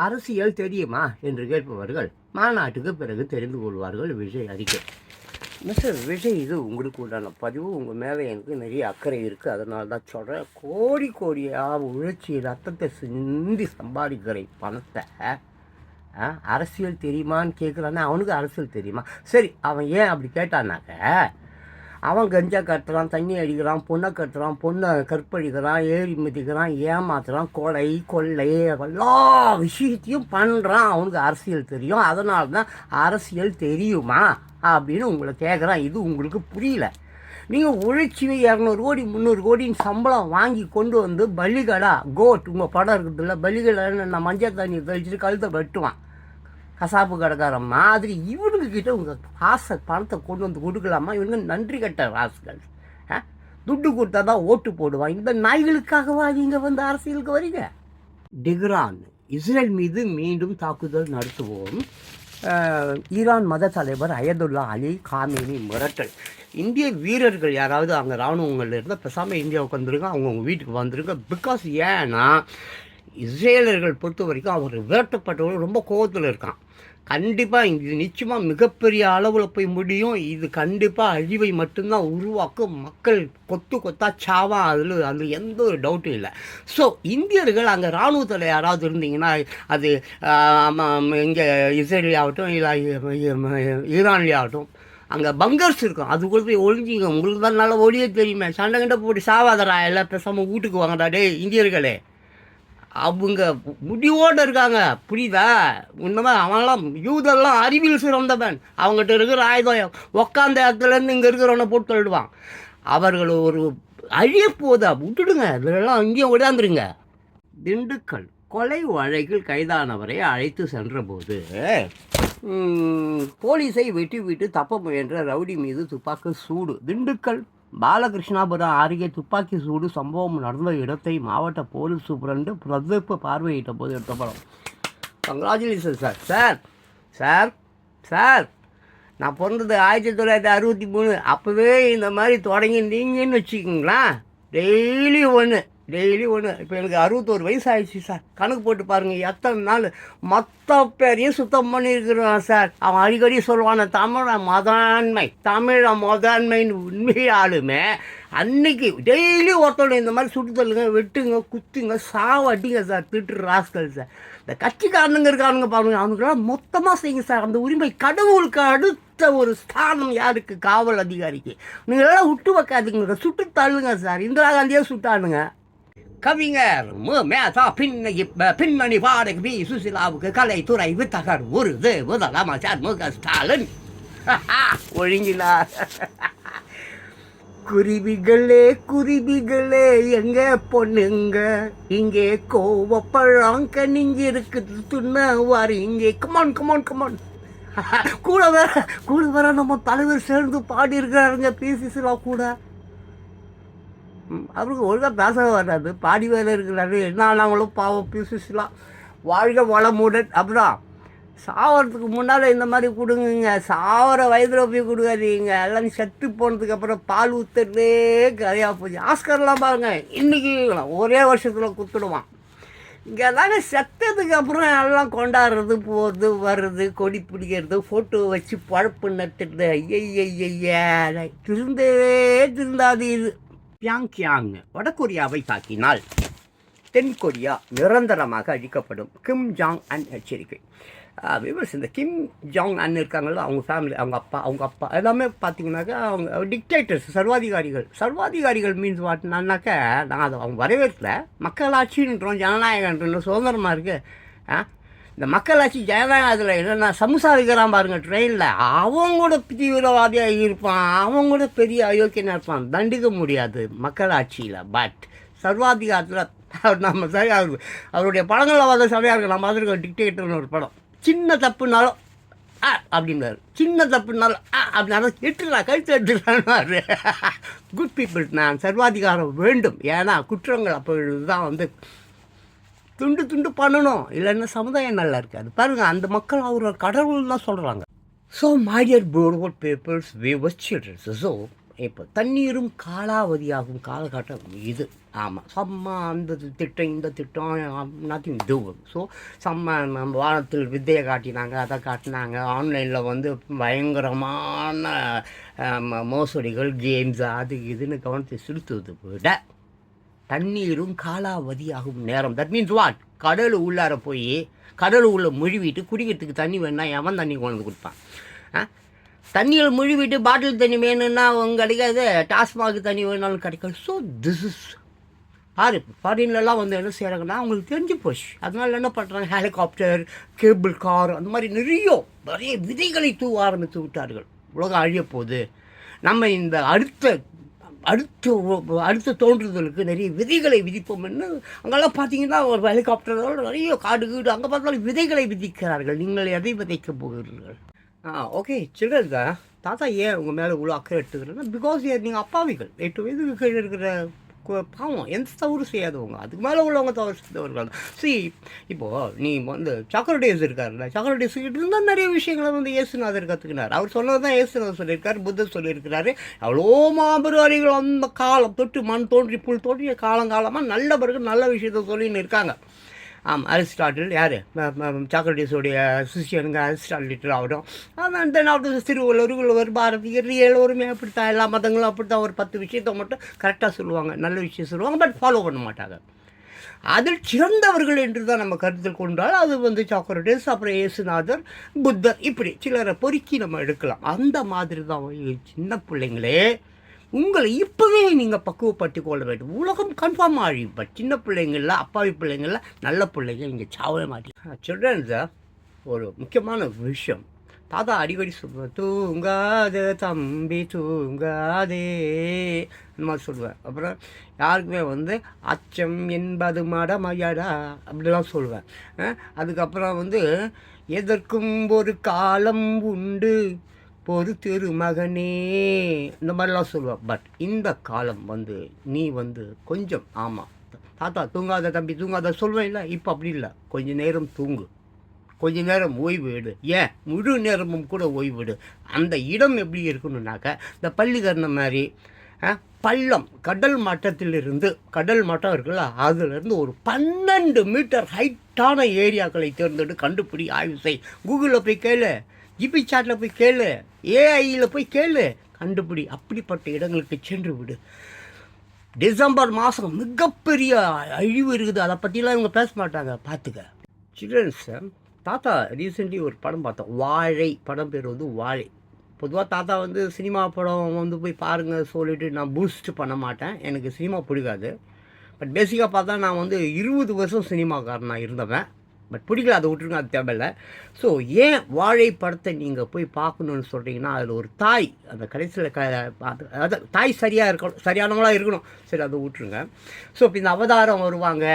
அரசியல் தெரியுமா? என்று கேட்பவர்கள் மாநாட்டுக்கு பிறகு தெரிந்து கொள்வார்கள் விஜய் அறிக்கை. மிஸ்டர் விஜய் இது உங்களுக்கு உண்டான பதிவு. உங்கள் மேலே எனக்கு நிறைய அக்கறை இருக்குது அதனால தான் சொல்கிறேன் கோடி கோடியாக உழைச்சி ரத்தத்தை சிந்தி சம்பாதிக்கிற பணத்தை ஆ, அரசியல் தெரியுமான்னு கேட்குறானே அவனுக்கு அரசியல் தெரியுமா? சரி அவன் ஏன் அப்படி கேட்டான்னாக்க அவன் கஞ்சா கட்டுறான் தண்ணி அடிக்கிறான் பொண்ணை கட்டுறான் பொண்ணை கற்பழிக்கிறான் ஏறி மிதிக்கிறான் ஏமாத்துறான் கொலை கொள்ளை எல்லா விஷயத்தையும் பண்ணுறான் அவனுக்கு அரசியல் தெரியும். அதனால தான் அரசியல் தெரியுமா அப்படின்னு உங்களை கேட்குறான் இது உங்களுக்கு புரியல. நீங்கள் உழைச்சி இரநூறு கோடி முந்நூறு கோடின்னு சம்பளம் வாங்கி கொண்டு வந்து பலிகடா கோட் உங்கள் படம் இருக்குதுல்ல பலிகடான்னு நான் மஞ்சள் தண்ணி தெளிச்சுட்டு கழுத்தை வெட்டுவான். கசாப்பு கடைக்காரன் மாதிரி இவனுங்க கிட்ட உங்கள் காசை பணத்தை கொண்டு வந்து கொடுக்கலாமா? இவனுங்க நன்றி கட்ட ராசுகள். ஆ? துட்டு கொடுத்தா தான் ஓட்டு போடுவான் இந்த நாய்களுக்காகவா நீங்கள் வந்து அரசியலுக்கு வரீங்க? டிக்ரான். இஸ்ரேல் மீது மீண்டும் தாக்குதல் நடத்துவோம். ஈரான் மத தலைவர் அயதுல்லா அலி காமேனி மிரட்டல். இந்திய வீரர்கள் யாராவது அங்கே இராணுவங்கள் இருந்தால் பேசாமல் இந்தியாவுக்கு வந்துருங்க அவங்கவுங்க வீட்டுக்கு வந்துருங்க. பிகாஸ் ஏன்னா இஸ்ரேலர்கள் பொறுத்த வரைக்கும் அவர் விரட்டப்பட்டவர்கள் ரொம்ப கோவத்தில் இருக்கான். கண்டிப்பாக இது நிச்சயமாக மிகப்பெரிய அளவில் போய் முடியும். இது கண்டிப்பாக அழிவை மட்டும்தான் உருவாக்கும். மக்கள் கொத்து கொத்தா சாவா அதில் அதில் எந்த ஒரு டவுட்டும் இல்லை. ஸோ இந்தியர்கள் அங்கே இராணுவத்தில் யாராவது இருந்தீங்கன்னா அது இங்கே இஸ்ரேலியாகட்டும் இல்லை ஈரான்லேயாகட்டும் அங்கே பங்கர்ஸ் இருக்கும் அதுக்குள்ள போய் ஒழிஞ்சிங்க உங்களுக்கு தான் நல்லா ஒளியே தெரியுமே. சண்டை கண்டை போட்டு சாவாதரா எல்லாம் பேசாமல் வீட்டுக்கு வாங்கடா டே இந்தியர்களே. அவங்க முடிவோடு இருக்காங்க. புரியுதா? உண்மை அவன்லாம் யூதெல்லாம் அறிவியல் சிறந்தவன். அவங்ககிட்ட இருக்கிற ஆயுதம். உக்காந்த இடத்துலேருந்து இங்கே இருக்கிறவனை போட்டு தள்ளிடுவான். அவர்கள் ஒரு அழிய போதா? விட்டுடுங்க. இதெல்லாம் அங்கேயும் விடாந்துருங்க திண்டுக்கல் கொலை வழக்கில் கைதானவரை அழைத்து சென்றபோது போலீஸை வெட்டி விட்டு தப்ப முயன்ற ரவுடி மீது துப்பாக்கி சூடு. திண்டுக்கல் பாலகிருஷ்ணாபுரம் அருகே துப்பாக்கி சூடு சம்பவம் நடந்த இடத்தை மாவட்ட போலீஸ் சூப்பரண்டு பிரதீப் பார்வையிட்ட போது எடுத்த படம். Congratulation sir sir sir sir நான் பிறந்தது ஆயிரத்தி தொள்ளாயிரத்தி அறுபத்தி மூணு. அப்போவே இந்த மாதிரி தொடங்கியிருந்தீங்கன்னு வச்சுக்கிங்களா? டெய்லி ஒன்று டெய்லி ஒன்று இப்போ எனக்கு அறுபத்தோரு வயசு ஆயிடுச்சு சார் கணக்கு போட்டு பாருங்கள் எத்தனை நாள். மொத்த பேரையும் சுத்தம் பண்ணியிருக்கிறான் சார் அவன் அடிக்கடி சொல்லுவான தமிழ மதாண்மை தமிழ மதாண்மைன்னு உண்மையாலுமே அன்னைக்கு டெய்லி ஒருத்தோட இந்த மாதிரி சுட்டு தள்ளுங்க வெட்டுங்க குத்துங்க சாவட்டிங்க சார் திட்டு ராஸ்கல் சார் இந்த கட்சிக்காரனுங்க இருக்கானுங்க பாருங்க அவனுக்கெல்லாம் மொத்தமாக செய்யுங்க சார் அந்த உரிமை கடவுளுக்கு அடுத்த ஒரு ஸ்தானம் யாருக்கு? காவல் அதிகாரிக்கு. நீங்களெல்லாம் விட்டு வைக்காதீங்க சுட்டு தள்ளுங்க சார் இந்திரா காந்தியே சுட்டானுங்க. கவிஞர் மு. மேதா பின்னணி பின்னணி பாடகி பி சுசிலாவுக்கு கலைத்துறை வித்தகர் உருது முதலமைச்சர் மு. க. ஸ்டாலின். ஒழுங்கிலா. குருவிகளே குருவிகளே எங்க பொண்ணுங்க? இங்கே கோவப்பழம் நீங்க இருக்குது துண்ண இங்கே. கமான் கமான் கமான் கூட வேற கூட வேற நம்ம தலைவர் சேர்ந்து பாடி இருக்கிறாருங்க பிசிசிலா கூட. அவருக்கு ஒழுங்காக பேசவே வராது. பாடி வேலை இருக்கிறாரு. என்ன ஆனாங்களும் பாவம். பிசிசிலாம் வாழ்க வளமுடன். அப்படிதான் சாவறதுக்கு முன்னால் இந்த மாதிரி கொடுங்குங்க. சாவர வயதில் போய் கொடுக்காதீங்க. எல்லாம் செத்து போனதுக்கு அப்புறம் பால் ஊற்றுறதே கதையாக போச்சு. ஆஸ்கர்லாம் பாருங்கள் இன்றைக்கி ஒரே வருஷத்தில் குத்துடுவான். இங்கே தாங்க செத்ததுக்கு அப்புறம் எல்லாம் கொண்டாடுறது போகிறது வர்றது கொடி பிடிக்கிறது ஃபோட்டோ வச்சு பழப்பு நட்டுறது. ஐயய்யா. திருந்தவே திருந்தாது இது பியாங் கியாங் வடகொரியாவை தாக்கினால் தென் கொரியா நிரந்தரமாக அழிக்கப்படும் கிம் ஜாங் அன் எச்சரிக்கை. விவர்ஸ் இந்த கிம் ஜாங் அன் இருக்காங்களோ அவங்க ஃபேமிலி அவங்க அப்பா அவங்க அப்பா எல்லாமே பார்த்தீங்கன்னாக்கா அவங்க டிக்டேட்டர்ஸ் சர்வாதிகாரிகள். சர்வாதிகாரிகள் மீன்ஸ் வாட்டினாக்க நான் அதை அவங்க வரவேற்கல. மக்களாட்சின்றோம் ஜனநாயகன்றோம் சுதந்திரமாக இருக்குது இந்த மக்களாட்சி ஜனநாயகம் அதில் சமுசா சமுசாரிக்கிறான் பாருங்க ட்ரெயினில் அவன் கூட தீவிரவாதியாக இருப்பான். அவன் கூட பெரிய அயோக்கியனாக இருப்பான். தண்டிக்க முடியாது மக்களாட்சியில். பட் சர்வாதிகாரத்தில் நம்ம சரியாக இருக்கும் அவருடைய படங்களில் பார்த்த சரியாக இருக்கும். நம்ம பார்த்துருக்கோம் டிக்டேட்டர்னு ஒரு படம். சின்ன தப்புனாலும் ஆ அப்படின்னாரு சின்ன தப்புனாலும் ஆ அப்படின்னாலும் எட்டுடா கழுத்து எடுத்துறான்னு குட் பீப்புள் நான் சர்வாதிகாரம் வேண்டும். ஏன்னா குற்றங்கள் அப்பொழுது தான் வந்து துண்டு துண்டு பண்ணணும். இல்லைன்னா சமுதாயம் நல்லா இருக்காது. பாருங்கள் அந்த மக்கள் அவரோட கடவுள் தான் சொல்கிறாங்க so my dear peoples papers viewers childrens so இப்போ தண்ணீரும் காலாவதியாகும் காலகட்டம் இது. ஆமாம் செம்ம அந்த திட்டம் இந்த திட்டம் நத்திங் டூ ஸோ செம்ம நம்ம வானத்தில் வித்தையை காட்டினாங்க அதை காட்டினாங்க. ஆன்லைனில் வந்து பயங்கரமான மோசடிகள் கேம்ஸ் அது இதுன்னு கவனத்தை செலுத்துவதை விட தண்ணீரும் காலாவதியாகும் நேரம். தட் மீன்ஸ் வாட் கடல் உள்ளார போய் கடல் உள்ள முழுவிட்டு குடிக்கிறதுக்கு தண்ணி வேணும்னா எவன் தண்ணி கொண்டு வந்து கொடுப்பான்? ஆ? தண்ணியில் முழுவிட்டு பாட்டில் தண்ணி வேணும்னா அவங்க கிடைக்காது டாஸ்மாக் தண்ணி வேணாலும் கிடைக்காது. ஸோ திஸ் இஸ் பாரு ஃபாரின்லலாம் வந்து என்ன செய்கிறாங்கன்னா அவங்களுக்கு தெரிஞ்சு போச்சு. அதனால என்ன பண்ணுறாங்க ஹெலிகாப்டர் கேபிள் கார் அந்த மாதிரி நிறைய நிறைய விதைகளை தூவ ஆரம்பித்து விட்டார்கள். உலகம் அழிய போகுது. நம்ம இந்த அடுத்த அடுத்த அடுத்த தோன்றுதலுக்கு நிறைய விதைகளை விதிப்போம்னு அங்கெல்லாம் பார்த்தீங்கன்னா ஒரு ஹெலிகாப்டரோட நிறைய காடு கீடு அங்கே பார்த்தாலும் விதைகளை விதிக்கிறார்கள். நீங்கள் எதை விதைக்க போகிறீர்கள்? ஆ ஓகே சில்ட்ரன் தாத்தா ஏன் உங்கள் மேலே இவ்வளோ அக்கறை எடுத்துக்கிறேன்னா பிகாஸ் நீங்கள் அப்பாவிகள்? எட்டு வயதுக்கு கீழே இருக்கிற பாவம் எந்த தவறு செய்யாதவங்க அதுக்கு மேலே உள்ளவங்க தவறு செய்தவர்கள் சி இப்போது நீ வந்து சாக்ரடேஸ் இருக்காருல்ல சாக்ரடேஸ் கிட்ட இருந்தால் நிறைய விஷயங்களை வந்து இயேசுநாதர் கற்றுக்கினார் அவர் சொன்னது தான் இயேசுநாதர் சொல்லியிருக்காரு புத்தர் சொல்லியிருக்கிறாரு அவ்வளோ மாபெரும் அந்த காலம் தொட்டு மண் தோன்றி புல் தோன்றிய காலங்காலமாக நல்லவர்கள் நல்ல விஷயத்தை சொல்லின்னு இருக்காங்க ஆம் அரிஸ்டாட்டில் யார்? சாக்ரட்டிஸுடைய சிஷியனுங்க அரிஸ்டாட்டில் ஆகட்டும் அவன் தென் ஆஃப்டர் திருவள்ளுவர் உழவர் பாரதியர் எல்லோருமே அப்படித்தான் எல்லா மதங்களும் அப்படித்தான் ஒரு பத்து விஷயத்தை மட்டும் கரெக்டாக சொல்லுவாங்க நல்ல விஷயம் சொல்லுவாங்க பட் ஃபாலோ பண்ண மாட்டாங்க. அதில் சிறந்தவர்கள் என்று தான் நம்ம கருத்தில் கொண்டால் அது வந்து சாக்ரட்டிஸ் அப்புறம் இயேசுநாதர் புத்தர் இப்படி சிலரை பொறுக்கி நம்ம எடுக்கலாம். அந்த மாதிரி தான் சின்ன பிள்ளைங்களே உங்களை இப்போவே நீங்கள் பக்குவப்பட்டு கொள்ள வேண்டும். உலகம் கன்ஃபார்ம் அழியும் பட் சின்ன பிள்ளைங்கள அப்பாவி பிள்ளைங்கள நல்ல பிள்ளைங்க இங்கே சாவே மாட்டீங்க. சில்ட்ரன்ஸ ஒரு முக்கியமான விஷயம். தாத்தா அடிக்கடி சொல்லுவேன் தூங்காதே தம்பி தூங்காதே அந்த மாதிரி சொல்லுவேன். அப்புறம் யாருக்குமே வந்து அச்சம் என்பது மடமயடா அப்படிலாம் சொல்லுவேன். அதுக்கப்புறம் வந்து எதற்கும் ஒரு காலம் உண்டு. பொறு திருமகனே இந்த மாதிரிலாம் சொல்லுவாள் பட் இந்த காலம் வந்து நீ வந்து கொஞ்சம் ஆமாம் தாத்தா தூங்காத தம்பி தூங்காத சொல்வேன் இல்லை இப்போ அப்படி இல்லை. கொஞ்ச நேரம் தூங்கு. கொஞ்ச நேரம் ஓய்வு எடு. ஏன்? முழு நேரமும் கூட ஓய்வு எடு. அந்த இடம் எப்படி இருக்கணும்னாக்க இந்த பள்ளிக்கரணம் மாதிரி ஆ, பள்ளம் கடல் மட்டத்திலிருந்து கடல் மட்டம் இருக்குல்ல அதுலேருந்து ஒரு பன்னெண்டு மீட்டர் ஹைட்டான ஏரியாக்களை தேர்ந்தெடு கண்டுபிடி ஆய்வு செய். கூகுளில் போய் கேளு. ஜிபி சாட்டில் போய் கேளு. ஏஐயில் போய் கேளு. கண்டுபிடி. அப்படிப்பட்ட இடங்களுக்கு சென்று விடு. டிசம்பர் மாதம் மிகப்பெரிய அழிவு இருக்குது. அதை பற்றிலாம் இவங்க பேச மாட்டாங்க. பார்த்துக்க சில்ட்ரன்ஸை தாத்தா ரீசெண்ட்லி ஒரு படம் பார்த்தோம். வாழை படம் பேர் வந்து வாழை. பொதுவாக தாத்தா வந்து சினிமா படம் வந்து போய் பாருங்கள் சொல்லிவிட்டு நான் பூஸ்ட் பண்ண மாட்டேன். எனக்கு சினிமா பிடிக்காது. பட் பேசிக்காக பார்த்தா நான் வந்து இருபது வருஷம் சினிமாக்காரனாக இருந்தவன். பட் பிடிக்கல அதை விட்டுருங்க அது தேவையில்ல. ஸோ ஏன் வாழை படத்தை நீங்கள் போய் பார்க்கணுன்னு சொல்கிறீங்கன்னா அதில் ஒரு தாய் அந்த கடைசியில் க அதாவது தாய் சரியாக இருக்கணும் சரியானவங்களாக இருக்கணும். சரி அதை விட்டுருங்க. ஸோ இப்போ இந்த அவதாரம் வருவாங்க.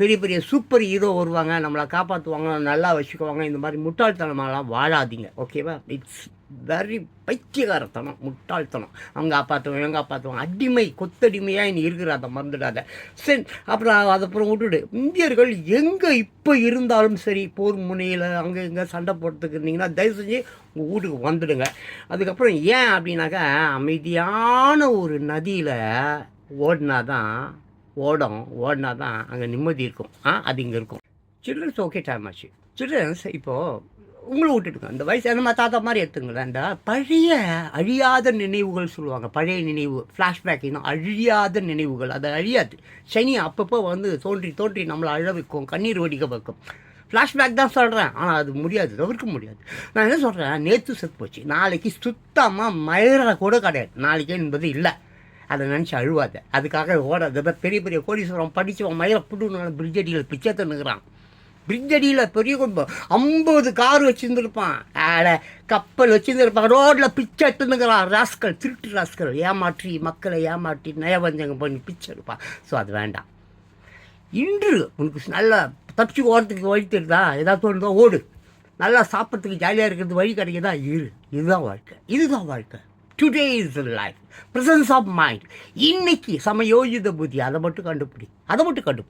பெரிய பெரிய சூப்பர் ஹீரோ வருவாங்க நம்மளை காப்பாற்றுவாங்க நல்லா வச்சுக்குவாங்க இந்த மாதிரி முட்டாள்தனமாலாம் வாழாதீங்க ஓகேவா இட்ஸ் வெரி பைத்தியகாரத்தனம் முட்டாள்தனம். அவங்க காப்பாற்றுவாங்க இவங்க காப்பாற்றுவோம் அடிமை கொத்தடிமையாக நீ இருக்கிற அதை மறந்துடாத. சரி அப்புறம் அதை அப்புறம் விட்டுடு. இந்தியர்கள் எங்கே இப்போ இருந்தாலும் சரி போர் முனையில் அங்கே இங்கே சண்டை போடுறதுக்கு இருந்தீங்கன்னா தயவு செஞ்சு உங்கள் வீட்டுக்கு வந்துடுங்க. அதுக்கப்புறம் ஏன் அப்படின்னாக்கா அமைதியான ஒரு நதியில் ஓடினா தான் ஓடும் ஓடினா தான் அங்கே நிம்மதி இருக்கும். ஆ அது இங்கே இருக்கும். சில்ட்ரன்ஸ் ஓகே டைம் ஆச்சு. சில்ட்ரன்ஸ் இப்போது உங்களை விட்டுட்டுங்க இந்த வயசு நம்ம தாத்தா மாதிரி எடுத்துங்களேன் இந்த பழைய அழியாத நினைவுகள் சொல்லுவாங்க. பழைய நினைவு ஃப்ளாஷ்பேக் இன்னும் அழியாத நினைவுகள். அது அழியாது. சனி அப்பப்போ வந்து தோன்றி தோன்றி நம்மளை அழ வைக்கும் கண்ணீர் வடிக்க வைக்கும். ஃப்ளாஷ்பேக் தான் சொல்கிறேன் ஆனால் அது முடியாது தவிர்க்க முடியாது. நான் என்ன சொல்கிறேன் நேற்று செத்து போச்சு. நாளைக்கு சுத்தமாக மயிர கூட கிடையாது. நாளைக்கே என்பது இல்லை. அதை நினச்சி அழுவாத. அதுக்காக ஓடாத இந்த பெரிய பெரிய கோடீஸ்வரம் படித்தவன் மயில புட்டு பிரிட்ஜடியில் பிச்சை தண்ணுக்கிறான் பிரிட்ஜடியில் பெரிய குடும்பம். ஐம்பது கார் வச்சுருந்துருப்பான். ஆட கப்பல் வச்சுருந்துருப்பான். ரோட்டில் பிச்சை எடுத்துனுக்கிறான் ராஸ்கல் திருட்டு ராஸ்கல். ஏமாற்றி மக்களை ஏமாற்றி நயவஞ்சகம் பண்ணி பிச்சை எடுப்பான். ஸோ அது வேண்டாம். இன்று உனக்கு நல்லா தப்பிச்சு ஓடுறதுக்கு வழி தெரியுதா? ஏதாவது தோணுதோ? ஓடு. நல்லா சாப்பிட்றதுக்கு ஜாலியாக இருக்கிறது வழி கிடைக்குதா? இரு. இதுதான் வாழ்க்கை. இதுதான் வாழ்க்கை. Today is life presence of mind இன்னைக்கு சமயோஜித புத்தி அதை மட்டும் கண்டுபிடி. அதை மட்டும் கண்டுபிடி.